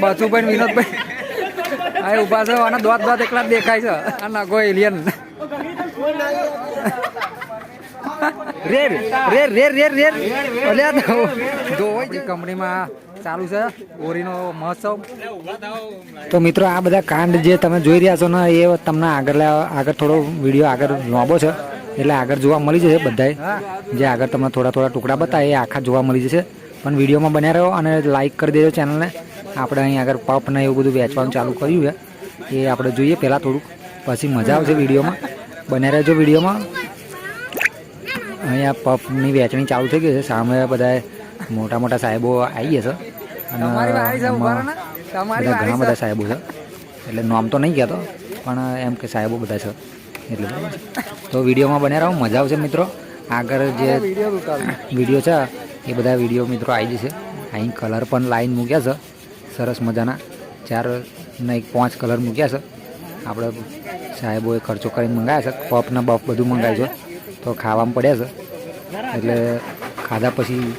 બચુભાઈ વિનોદભાઈ. આ ઊભા છે અને દોત દોત એકલા દેખાય છે. આ નાગો એલિયન રેર રેર રેર રેર રેર અલ્યા તો કંપનીમાં ચાલુ છે ઓરીનો મહોત્સવ. તો મિત્રો, આ બધા કાંડ જે તમે જોઈ રહ્યા છો ને, એ તમને આગળ આગળ થોડો વીડિયો આગળ લાંબો છે. એટલે આગળ જોવા મળી જશે બધાય. જે આગળ તમને થોડા થોડા ટુકડા બતાવે એ આખા જોવા મળી જશે. પણ વિડીયોમાં બન્યા રહ્યો અને લાઈક કરી દેજો ચેનલને આપણે અહીં આગળ પપ ને એવું બધું વેચવાનું ચાલુ કર્યું છે. એ આપણે જોઈએ પહેલાં થોડુંક. પછી મજા આવશે વિડીયોમાં. બને રહેજો વિડીયોમાં. અહીંયા પપની વેચણી ચાલુ થઈ ગઈ છે. સામે બધા મોટા મોટા સાહેબો આવી ગયા છે. અને બધા ઘણા બધા સાહેબો. છે. એટલે નામ તો નહીં કહેતો પણ એમ કે સાહેબો બધા છે. એટલે. તો વિડીયોમાં બને રહો. મજા આવશે મિત્રો. આગળ જે વીડિયો છે એ બધા વીડિયો મિત્રો આવી જશે. અહીં કલર પણ લાઈન મૂક્યા છે. સરસ મજાના ચાર નહીં પાંચ કલર મૂક્યા છે. આપણે સાહેબોએ ખર્ચો કરીને મંગાવ્યા છે. પફ ને બફ બધું મંગાવ્યું છે. તો ખાવામાં પડ્યા છે. એટલે ખાધા પછી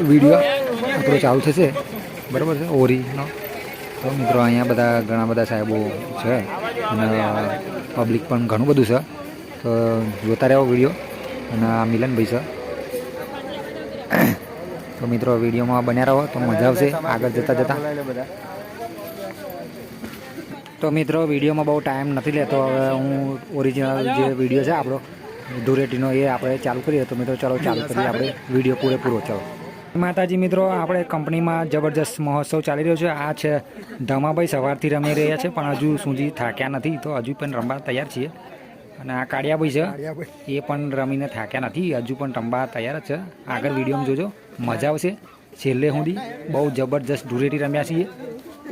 વીડિયો આપણો ચાલુ થશે. બરાબર છે? ઓરીનો તો મિત્રો, અહીંયા બધા ઘણા બધા સાહેબો છે. અને પબ્લિક પણ ઘણું બધું છે. તો જોતા રહેવો વીડિયો. અને આ મિલનભાઈ છે. તો મિત્રો, વિડીયોમાં બન્યા રહો, તો મજા આવશે. આગળ જતા જતા. તો મિત્રો, વિડીયોમાં બહુ ટાઈમ નથી લેતો. હવે હું ઓરિજિનલ જે વીડિયો છે આપણો ધૂરેટીનો એ આપણે ચાલુ કરીએ. તો મિત્રો, ચાલો ચાલુ કરીએ આપણે. વીડિયો પૂરેપૂરો, ચાલો. માતાજી, મિત્રો, આપણે કંપનીમાં જબરજસ્ત મહોત્સવ ચાલી રહ્યો છે. આ છે ધમાભાઈ સવારથી રમી રહ્યા છે, પણ હજુ સુધી થાક્યા નથી. તો હજુ પણ રમવા તૈયાર છીએ. અને આ કાળિયાભાઈ છે, એ પણ રમીને થાક્યા નથી. હજુ પણ રમવા તૈયાર જ છે. આગળ વિડીયોમાં જોજો. મજા આવશે. છેલ્લે સુધી બહુ જબરજસ્ત ધૂળેટી રમ્યા છીએ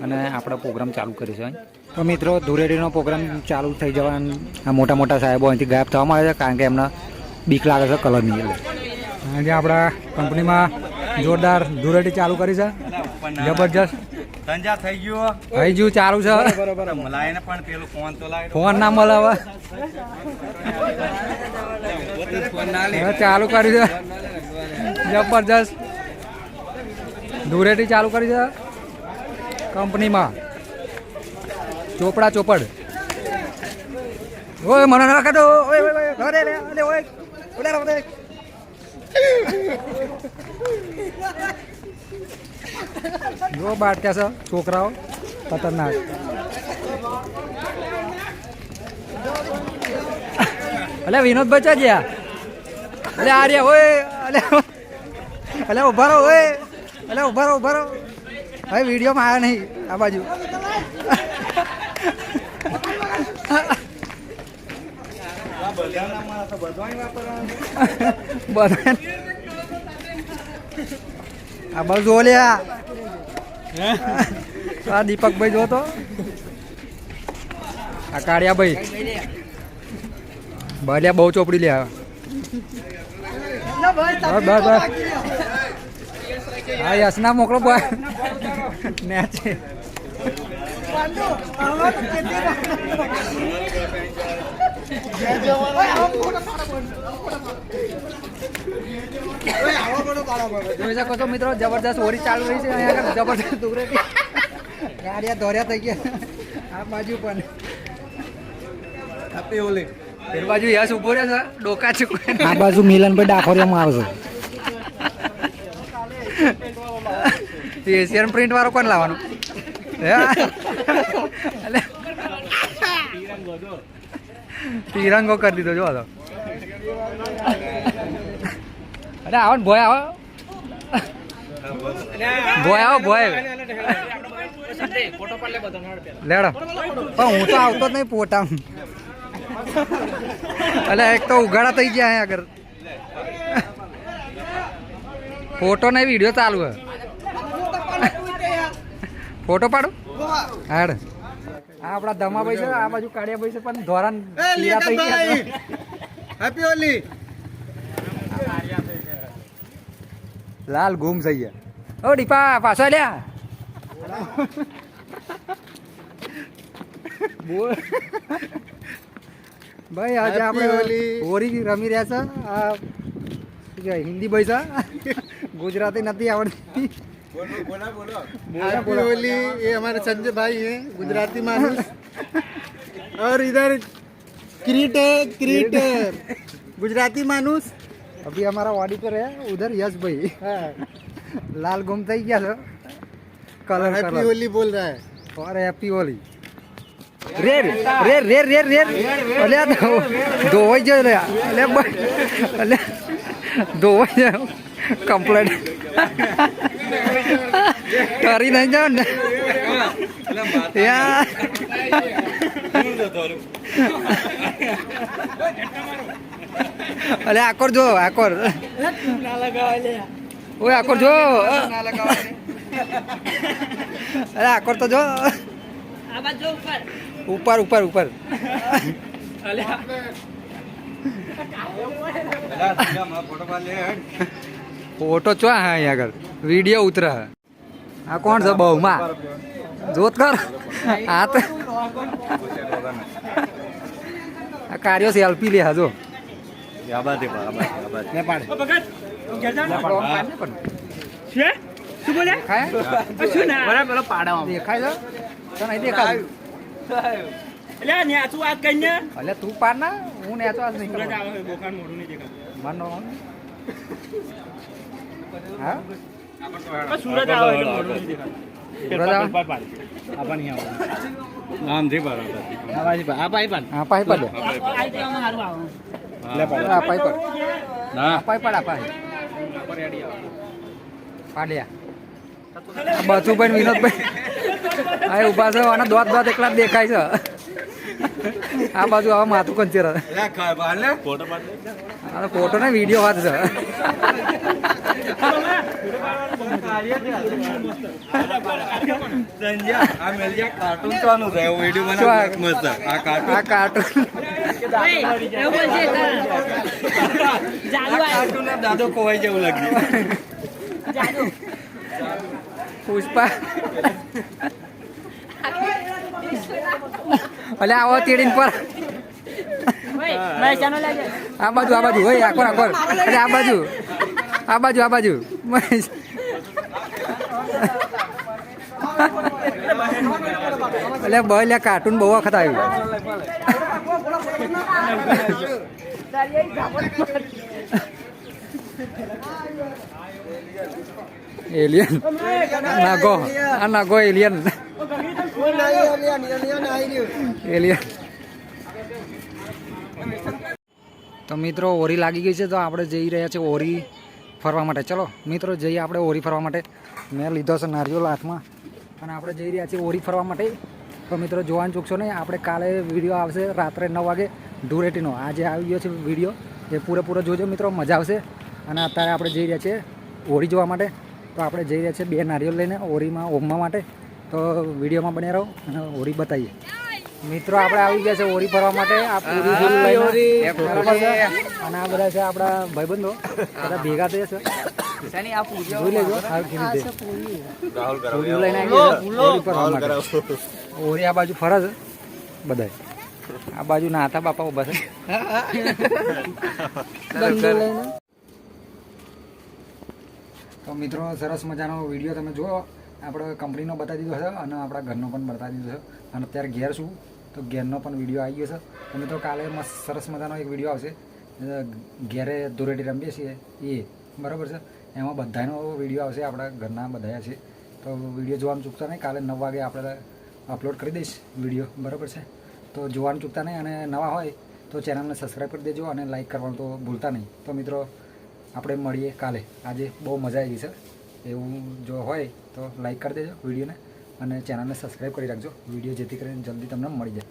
અને આપણો પ્રોગ્રામ ચાલુ કર્યો છે તો મિત્રો ધૂળેટીનો પ્રોગ્રામ ચાલુ થઈ જવાના મોટા મોટા સાહેબો અહીંથી ગાયબ થવા માંડે છે કારણ કે એમને બીક લાગે છે કલરની એટલે. આજે આપણા કંપનીમાં જોરદાર ધૂળેટી ચાલુ કરી છે. જબરજસ્ત. થઈ ગયો. થઈ ગયું ચાલુ છે. મલાય પણ પેલું ફોન તો લાય ફોન ના મળે હવે હવે ચાલુ કર્યું છે. જબરજસ્ત. ધૂળેટી ચાલુ કરી છે કંપનીમાં. ચોપડા ચોપડ. ઓય, મને રાખે તો, ઓય ઓય ઘરે જો બાટક્યા છે, છોકરાઓ, ખતરનાક. અલે વિનોદ બચા ગયા? અલે, આર્યા, ઓય, અલે અલે, ઊભા રહો, ઓય. અલે ઊભા રહો ઊભા રહો. ભાઈ વિડીયોમાં આવ્યા નહીં આ બાજુ. આ બાજુ ઓલ્યા આ. દીપકભાઈ જોતો આ આ કાળિયાભાઈ. બલ્યા બહુ ચોપડી લે બસ બસ હા યશના મોકલો બોય નેચે જોઈ શકો છો મિત્રો જબરદસ્ત હોરી ચાલુ રહી છે અહીંયા જબરદસ્ત દુરેટી ગાડિયા દોર્યા થઈ ગયા. આ બાજુ પણ. આપી ઓલી પેલી બાજુ યશ ઊભો રહે છે. ડોકા છે. આ બાજુ મિલનભાઈ ડાખોરિયામાં આવશે એશિયન પ્રિન્ટ વાળો કોણ લાવવાનું? તિરંગો કરી દીધો, જો તો અરે આવો ને, ભોય આવો. ભોય આવો, ભોય. લેડો. પણ હું તો આવતો જ નહીં પોટા એટલે એક તો ઉઘાડા થઈ ગયા અહીંયા આગળ. ફોટો નહીં વીડિયો ચાલુ હે. ફોટો પાડો. હાડ. આ આપણા ધમાભાઈ છે આ બાજુ કાળિયાભાઈ છે પણ ધોરણ હેપી ઓલી લાલ ગુમ થઈ ગયા. ઓ ડીપા પાછો લ્યા બોલ. ભાઈ આજે આપણે. હોળી રમી રહ્યા છે. આ હિન્દી ભાઈ છે. ગુજરાતી નથી આવડતી हैप्पी होली ये हमारे संजय भाई हैं गुजराती मानुस और इधर क्रीट है क्रीट गुजराती मानुस अभी हमारा ऑडिटर है उधर यश भाई लाल गुम થઈ ગયા છે કલર हैप्पी કલર होली बोल रहा है और हैप्पी होली રેર રેર રેર રેર રેર અલ્યા ધોવાઈ જાય લે અલ્યા બ- અલ્યા ધોવાઈ જાય કમ્પ્લેટ કરી નહીં જાવ ને યાર અલે આકોર જો આકોર ઓય આકોર જો અરે આકોર તો જો ઉપર ઉપર ઉપર હેડ. ફોટો ચો હા અહીંયા આગળ? વીડિયો ઉતરે હે. આ કોણ છે બહુમાં? જોત કર. આ તો આ કાર્યો સેલ્ફી લે હાજો તો નહીં દેખાય અલે તું પાડ ના. હું નેચો આજ નહીં. મન નો હા? સુરજ આવે? હા બચુભાઈ વિનોદભાઈ આ ઊભા છે અને દોત દોત એકલા દેખાય છે. આ બાજુ આવા માથું કંચેર. ફોટો આ ફોટો ને વીડિયો વાત છે દાદો ખોવાઈ જેવું લાગ્યું પુષ્પા અલે આવો તીડીન પર આ બાજુ આ બાજુ હોય આખો આકોર અરે આ બાજુ. આ બાજુ આ બાજુ. એટલે બે કાર્ટૂન બહુ વખત આવ્યું. એલિયન નાગો આ નાગો એલિયન એલિયન તો મિત્રો, ઓરી લાગી ગઈ છે તો આપણે જઈ રહ્યા છીએ ઓરી ફરવા માટે. ચલો, મિત્રો, જઈએ આપણે ઓરી ફરવા માટે. મેં લીધો છે નારિયેળ હાથમાં. અને આપણે જઈ રહ્યા છીએ ઓરી ફરવા માટે. તો મિત્રો, જોવાનું ચૂકશો નહીં, આપણે કાલે વીડિયો આવશે રાત્રે નવ વાગે ધૂળેટીનો. આજે આવી ગયો છે વીડિયો. એ પૂરેપૂરો જોજો મિત્રો, મજા આવશે. અને અત્યારે આપણે જઈ રહ્યા છીએ હોળી જોવા માટે. તો આપણે જઈ રહ્યા છીએ બે નારિયેળ લઈને હોળીમાં ઓમવા માટે. તો વિડીયોમાં બને રહો અને હોળી બતાવીએ. મિત્રો આપણે આવી ગયા છે હોળી ફરવા માટે. આ પૂરી પૂરી લઈને છે. અને આ બધા છે આપણા ભાઈબંધો. બધા ભેગા થયા છે. જોઈ આ બાજુ ફરે છે બધાય. આ બાજુ નાતા બાપા ઊભા છે. તો મિત્રો સરસ મજાનો વીડિયો તમે જુઓ આપણે કંપનીનો બતાવી દીધો છે અને આપણા ઘરનો પણ બતાવી દીધો છે. અને અત્યારે ઘેર છું. તો ઘેરનો પણ વીડિયો આવી ગયો છે. તો મિત્રો કાલે સરસ મજાનો એક વીડિયો આવશે. ઘેરે ધૂળેટી રમીએ છીએ. એ, બરાબર છે? એમાં બધાનો વીડિયો આવશે, આપણા ઘરના બધા છે. તો વીડિયો જોવાનું ચૂકતા નહીં. કાલે નવ વાગે આપણે અપલોડ કરી દઈશ વીડિયો બરાબર છે? તો જોવાનું ચૂકતા નહીં અને નવા હોય તો ચેનલને સબસ્ક્રાઈબ કરી દેજો અને લાઈક કરવાનું તો ભૂલતા નહીં. તો મિત્રો, આપણે મળીએ કાલે. આજે બહુ મજા આવી છે. એવું જો હોય તો લાઈક કરી દેજો વિડીયોને અને ચેનલને સબસ્ક્રાઈબ કરી રાખજો. વીડિયો જેથી કરીને જલ્દી તમને મળી જાય.